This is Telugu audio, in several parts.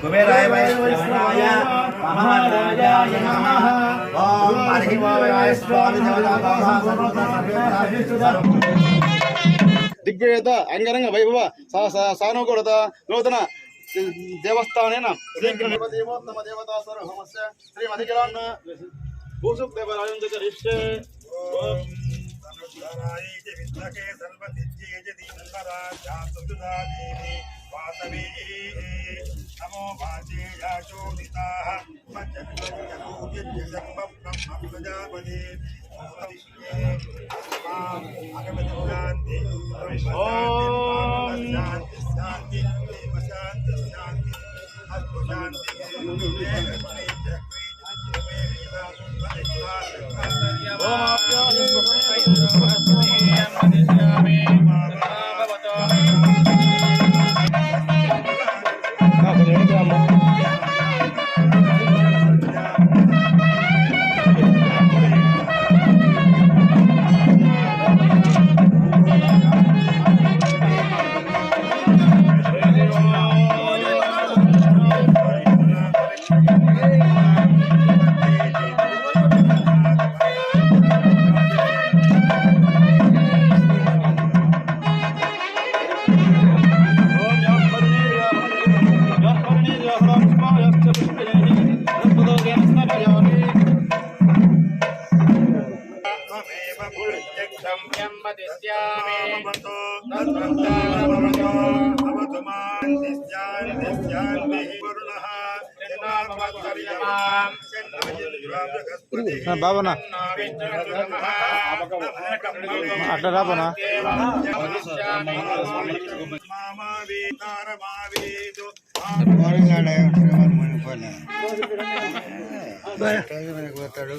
కుబేరాయ వైశ్రవణాయ మహారాజాయ నమః ఓం హరివాయ స్వామి దిగ్విజేత అంగరంగ వైభవ సానుకూలత నూతన దేవస్థానేన దేవోత్తమ దేవతా సర్వమస్య శ్రీమధికరాన్న భూసుక్ దేవరాయం జగరిష్యే ఓం. విద్మకే సర్వసిద్ధ్యే Oh. బాబనా? అట్లా రాబనా? పోతాడు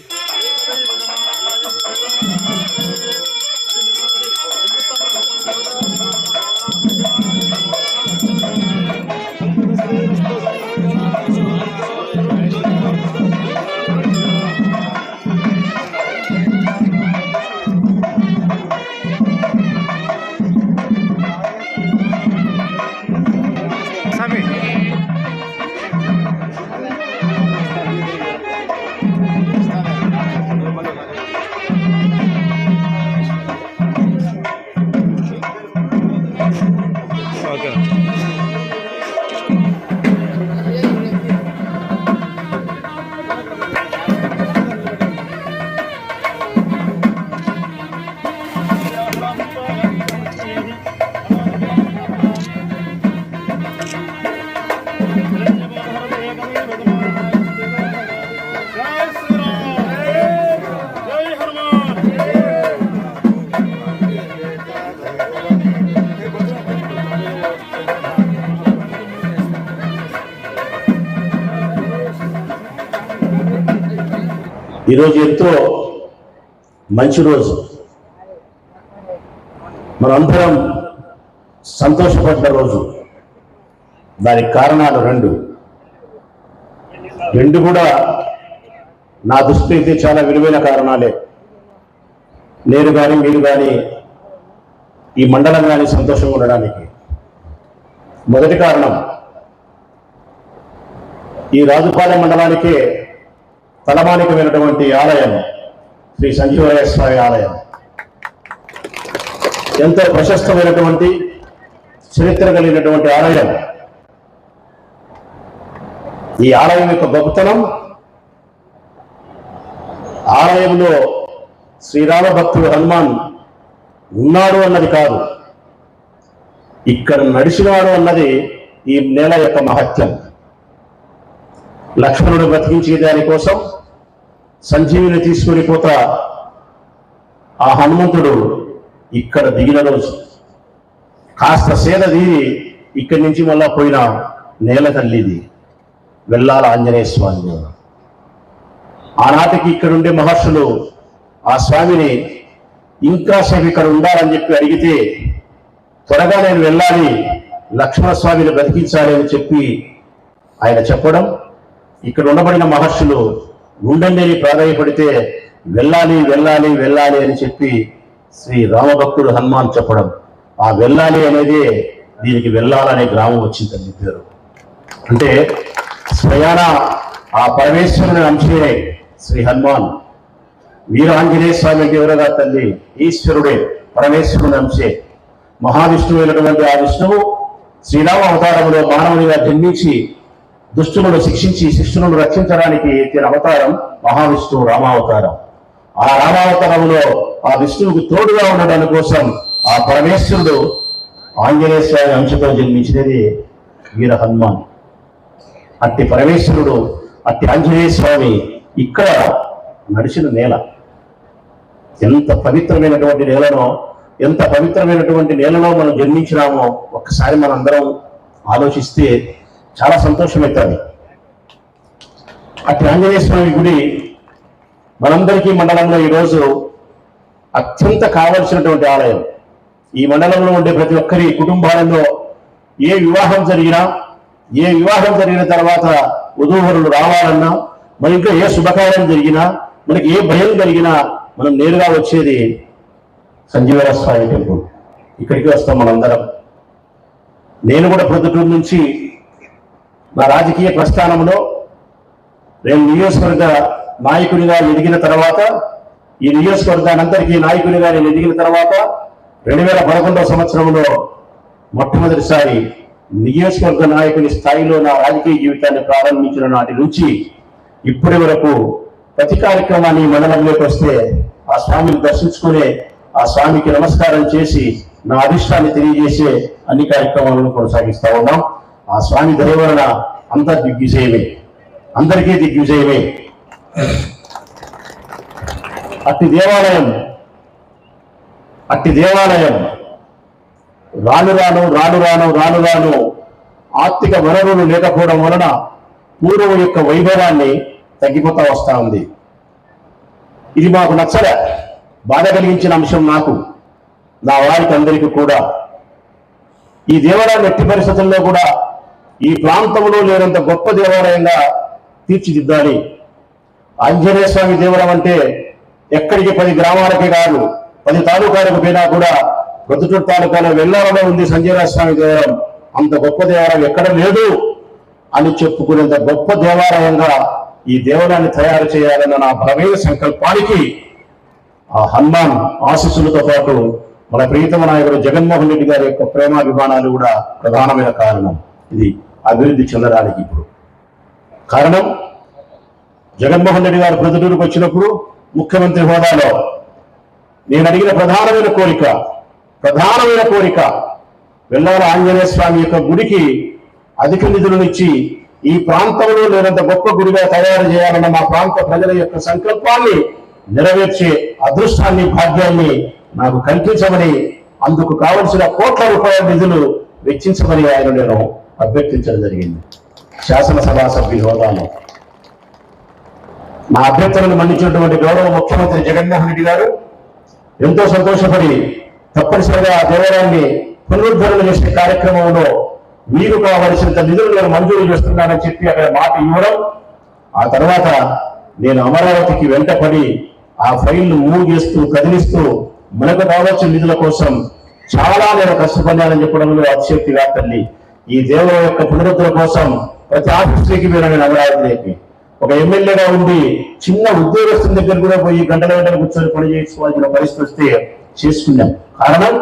ఈరోజు ఎంతో మంచి రోజు. మనందరం సంతోషపడ్డ రోజు. దానికి కారణాలు రెండు. రెండు కూడా నా దృష్టి అయితే చాలా విలువైన కారణాలే. నేను కానీ మీరు కానీ ఈ మండలం కానీ సంతోషంగా ఉండడానికి. మొదటి కారణం ఈ రాజుపాలెం మండలానికే తలమానికమైనటువంటి ఆలయం శ్రీ సంజీవరాయ స్వామి ఆలయం. ఎంతో ప్రశస్తమైనటువంటి చరిత్ర కలిగినటువంటి ఆలయం. ఈ ఆలయం యొక్క గొప్పతనం ఆలయంలో శ్రీరామ భక్తుడు హనుమాన్ ఉన్నాడు అన్నది కాదు. ఇక్కడ నడిచినాడు అన్నది ఈ నేల యొక్క మహత్యం. లక్ష్మణుడు బ్రతికించే దానికోసం సంజీవిని తీసుకుని పోతా ఆ హనుమంతుడు ఇక్కడ దిగిన రోజు. కాస్త సేద తీరి ఇక్కడి నుంచి మళ్ళా పోయిన నేల తల్లిది. వెళ్ళాల ఆంజనేయ స్వామి. ఆనాటికి ఇక్కడుండే మహర్షులు ఆ స్వామిని ఇంకా సేపు ఇక్కడ ఉండాలని చెప్పి అడిగితే త్వరగా నేను వెళ్ళాలి లక్ష్మణ స్వామిని బ్రతికించాలి అని చెప్పి ఆయన చెప్పడం ఇక్కడ ఉండబడిన మహర్షులు ఉండండి ప్రాధాయపడితే ప్రాధాన్యపడితే వెళ్ళాలి వెళ్ళాలి వెళ్ళాలి అని చెప్పి శ్రీ రామభక్తుడు హనుమాన్ చెప్పడం. ఆ వెళ్ళాలి అనేది దీనికి వెళ్ళాలనే గ్రామం వచ్చిందని పేరు. అంటే స్వయాన ఆ పరమేశ్వరుని అంశే శ్రీ హనుమాన్. వీర ఆంజనేయ స్వామి దేవరగా తల్లి ఈశ్వరుడే పరమేశ్వరుని అంశే మహావిష్ణువు అయినటువంటి ఆ విష్ణువు శ్రీరామ అవతారంలో మానవునిగా జన్మించి దుష్టులను శిక్షించి శిష్యులను రక్షించడానికి ఎత్తిన అవతారం మహావిష్ణువు రామావతారం. ఆ రామావతారంలో ఆ విష్ణువుకు తోడుగా ఉండడం కోసం ఆ పరమేశ్వరుడు ఆంజనేయ స్వామి అంశతో జన్మించినది వీర హనుమాన్. అట్టి పరమేశ్వరుడు అట్టి ఆంజనేయ స్వామి ఇక్కడ నడిచిన నేల. ఎంత పవిత్రమైనటువంటి నేలను ఎంత పవిత్రమైనటువంటి నేలలో మనం జన్మించినామో ఒక్కసారి మనందరం ఆలోచిస్తే చాలా సంతోషమవుతుంది అట్టి ఆంజనేయ స్వామి గుడి మనందరికీ మండలంలో ఈరోజు అత్యంత కావలసినటువంటి ఆలయం. ఈ మండలంలో ఉండే ప్రతి ఒక్కరి కుటుంబాలలో ఏ వివాహం జరిగినా ఏ వివాహం జరిగిన తర్వాత వధూవరులు రావాలన్నా మన ఇంట్లో ఏ శుభకార్యం జరిగినా మనకి ఏ భయం కలిగినా మనం నేరుగా వచ్చేది సంజీవర స్వామి టెంపుల్. ఇక్కడికి వస్తాం మనందరం. నేను కూడా ప్రొద్దుటూరు నుంచి నా రాజకీయ ప్రస్థానంలో నేను నియోజకవర్గ నాయకునిగా ఎదిగిన తర్వాత ఈ నియోజకవర్గానంతరికీ నాయకునిగా నేను ఎదిగిన తర్వాత రెండు వేల పదకొండవ సంవత్సరంలో మొట్టమొదటిసారి నియోజకవర్గ నాయకుని స్థాయిలో నా రాజకీయ జీవితాన్ని ప్రారంభించిన నాటి నుంచి ఇప్పటి వరకు ప్రతి కార్యక్రమాన్ని మండలంలోకి వస్తే ఆ స్వామిని దర్శించుకునే ఆ స్వామికి నమస్కారం చేసి నా అధిష్టాన్ని తెలియజేసే అన్ని కార్యక్రమాలను కొనసాగిస్తా ఉన్నాం. ఆ స్వామి దయవలన అంతా దిగ్విజయమే. అందరికీ దిగ్విజయమే. అట్టి దేవాలయం అట్టి దేవాలయం. రాను రాను రాను రాను రాను రాను ఆర్థిక వనరులు లేకపోవడం వలన పూర్వం యొక్క వైభవాన్ని తగ్గిపోతా వస్తా ఉంది. ఇది మాకు నచ్చలే. బాధ కలిగించిన అంశం నాకు. నా వారికి అందరికీ కూడా. ఈ దేవాలయం ఎట్టి పరిస్థితుల్లో కూడా ఈ ప్రాంతంలో లేనంత గొప్ప దేవాలయంగా తీర్చిదిద్దాలి. ఆంజనేయ స్వామి దేవాలయం అంటే ఎక్కడికి పది గ్రామాలకే కాదు పది తాలూకాలకు పోయినా కూడా ప్రొద్దుటూరు తాలూకాలో వెళ్ళాలలో ఉంది సంజయరాజ స్వామి దేవాలయం. అంత గొప్ప దేవాలయం ఎక్కడ లేదు అని చెప్పుకునేంత గొప్ప దేవాలయంగా ఈ దేవాలయాన్ని తయారు చేయాలన్న నా బలమైన సంకల్పానికి ఆ హనుమాన్ ఆశీస్సులతో పాటు మన ప్రీతమ నాయకుడు జగన్మోహన్ రెడ్డి గారి యొక్క ప్రేమాభిమానాలు కూడా ప్రధానమైన కారణం. ఇది అభివృద్ధి చెందడానికి ఇప్పుడు. కారణం జగన్మోహన్ రెడ్డి గారు ప్రజలకు వచ్చినప్పుడు ముఖ్యమంత్రి హోదాలో నేను అడిగిన ప్రధానమైన కోరిక ప్రధానమైన కోరిక వెల్లాల ఆంజనేయ స్వామి యొక్క గుడికి అధిక నిధులను ఇచ్చి ఈ ప్రాంతంలో లేనంత గొప్ప గుడిగా తయారు చేయాలన్న మా ప్రాంత ప్రజల యొక్క సంకల్పాన్ని నెరవేర్చే అదృష్టాన్ని భాగ్యాన్ని నాకు కల్పించమని అందుకు కావలసిన కోట్ల రూపాయల నిధులు వెచ్చించమని ఆయన నేను అభ్యర్థించడం జరిగింది. శాసనసభ సభ్యుల హోదాలో. నా అభ్యర్థులను మన్నించినటువంటి గౌరవ ముఖ్యమంత్రి జగన్మోహన్ రెడ్డి గారు ఎంతో సంతోషపడి తప్పనిసరిగా ఆ దేవాలయాన్ని పునరుద్ధరణ చేసే కార్యక్రమంలో మీకు కావలసినంత నిధులు నేను మంజూరు చేస్తున్నానని చెప్పి అక్కడ మాట ఇవ్వడం ఆ తర్వాత నేను అమరావతికి వెంటపడి ఆ ఫైల్ను మూవ్ చేస్తూ కదిలిస్తూ మనకు కావాల్సిన నిధుల కోసం చాలా నేను కష్టపడ్డానని చెప్పడంలో అతిశక్తిగా తల్లి ఈ దేవుల యొక్క పునరుద్ధరణ కోసం ప్రతి ఆఫీస్కి మీరు నేను అమరావతిలోకి ఒక ఎమ్మెల్యేగా ఉండి చిన్న ఉద్యోగస్తుల దగ్గర కూడా పోయి గంటల గంటలు కూర్చొని పని చేసుకోవాల్సిన పరిస్థితి వస్తే చేసుకున్నాం. కారణం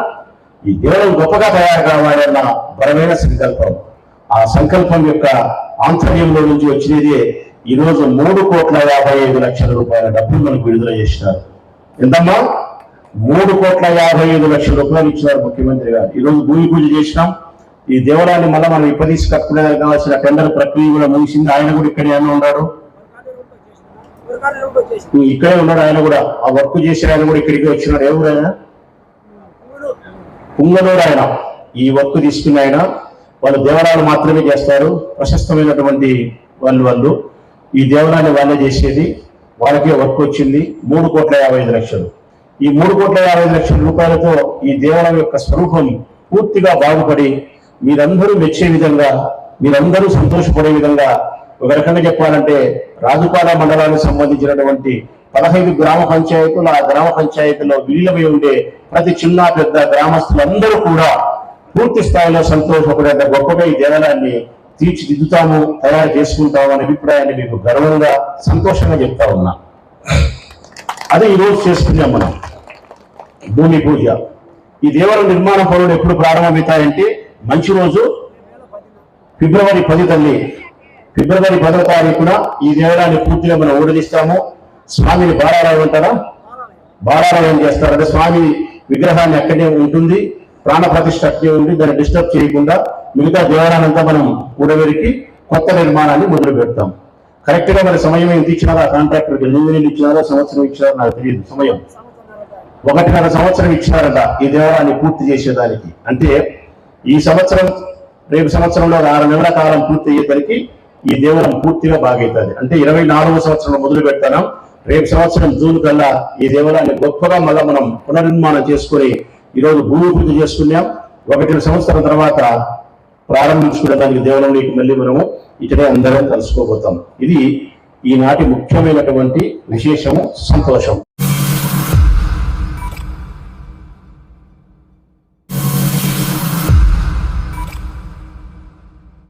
ఈ దేవుడు గొప్పగా తయారు కావాలన్న బలమైన సంకల్పం. ఆ సంకల్పం యొక్క ఆంతర్యంలో నుంచి వచ్చినది ఈరోజు మూడు కోట్ల యాభై ఐదు లక్షల రూపాయల డబ్బులు మనకు విడుదల చేసినారు. ఎంతమ్మా? మూడు కోట్ల యాభై ఐదు లక్షల రూపాయలు ఇచ్చినారు ముఖ్యమంత్రి గారు. ఈరోజు భూమి పూజ చేసినాం. ఈ దేవాలయాన్ని మళ్ళీ మనం ఇప్పదీసి కట్టుకునేదానికి కావాల్సిన టెండర్ ప్రక్రియ కూడా ముగిసింది. ఆయన కూడా ఇక్కడే ఉన్నాడు ఇక్కడే ఉన్నాడు ఆయన కూడా ఆ వర్క్ చేసిన ఆయన కూడా ఇక్కడికి వచ్చినాడు. ఎవరు ఆయన? పుంగనూరు ఆయన. ఈ వర్క్ తీసుకున్న ఆయన. వాళ్ళు దేవాలయాలు మాత్రమే చేస్తారు. ప్రశస్తమైనటువంటి వాళ్ళు వాళ్ళు. ఈ దేవాలయాన్ని వాళ్ళే చేసేది. వాళ్ళకే వర్క్ వచ్చింది. మూడు కోట్ల యాభై ఐదు లక్షలు. ఈ మూడు కోట్ల యాభై ఐదు లక్షల రూపాయలతో ఈ దేవాలయం యొక్క స్వరూపం పూర్తిగా బాగుపడి మీరందరూ మెచ్చే విధంగా మీరందరూ సంతోషపడే విధంగా ఒక రకంగా చెప్పాలంటే రాజుపాల మండలానికి సంబంధించినటువంటి పదహైదు గ్రామ పంచాయతీలు ఆ గ్రామ పంచాయతీలో విలీనమై ఉండే ప్రతి చిన్న పెద్ద గ్రామస్తులందరూ కూడా పూర్తి స్థాయిలో సంతోషపడేంత గొప్పగా ఈ దేవాలయాన్ని తీర్చిదిద్దుతాము తయారు చేసుకుంటాము అనే అభిప్రాయాన్ని మీకు గర్వంగా సంతోషంగా చెప్తా ఉన్నా. అదే ఈ రోజు చేసుకున్నాం మనం. భూమి పూజ. ఈ దేవాలయ నిర్మాణ పనులు ఎప్పుడు ప్రారంభమవుతాయంటే మంచి రోజు. ఫిబ్రవరి పది తల్లి. ఫిబ్రవరి పదో తారీఖున ఈ దేవాలయాన్ని పూర్తిగా మనం ఊడదీస్తాము స్వామిని బారాలయం అంటారా? బారాలయం చేస్తారు అంటే స్వామి విగ్రహాన్ని అక్కడే ఉంటుంది. ప్రాణ ప్రతిష్ట అక్కడే ఉంది. దాన్ని డిస్టర్బ్ చేయకుండా మిగతా దేవాలయాన్ని అంతా మనం ఊడవెరికి కొత్త నిర్మాణాన్ని మొదలు పెడతాం. కరెక్ట్గా మరి సమయం ఎంత ఇచ్చినారో కాంట్రాక్టర్ కాంట్రాక్టర్కి ఎనిమిది నెలలు ఇచ్చినారా? సంవత్సరం ఇచ్చినారో? నాకు తెలియదు. సమయం. ఒకటిన్నర సంవత్సరం ఇచ్చినారట ఈ దేవాలయాన్ని పూర్తి చేసేదానికి. అంటే ఈ సంవత్సరం రేపు సంవత్సరంలో ఆరు నెలల కాలం పూర్తి అయ్యేసరికి ఈ దేవాలయం పూర్తిగా బాగైతుంది. అంటే ఇరవై నాలుగవ సంవత్సరం మొదలు పెడతాం. రేపు సంవత్సరం జూన్ కల్లా ఈ దేవాలయాన్ని గొప్పగా మళ్ళా మనం పునర్నిర్మాణం చేసుకొని ఈరోజు భూమి పూజ చేసుకున్నాం. ఒకటి సంవత్సరం తర్వాత ప్రారంభించుకునే దానికి దేవాలయంలోకి మళ్ళీ మనము ఇక్కడే అందరం కలుసుకోబోతాం. ఇది ఈనాటి ముఖ్యమైనటువంటి విశేషము సంతోషం.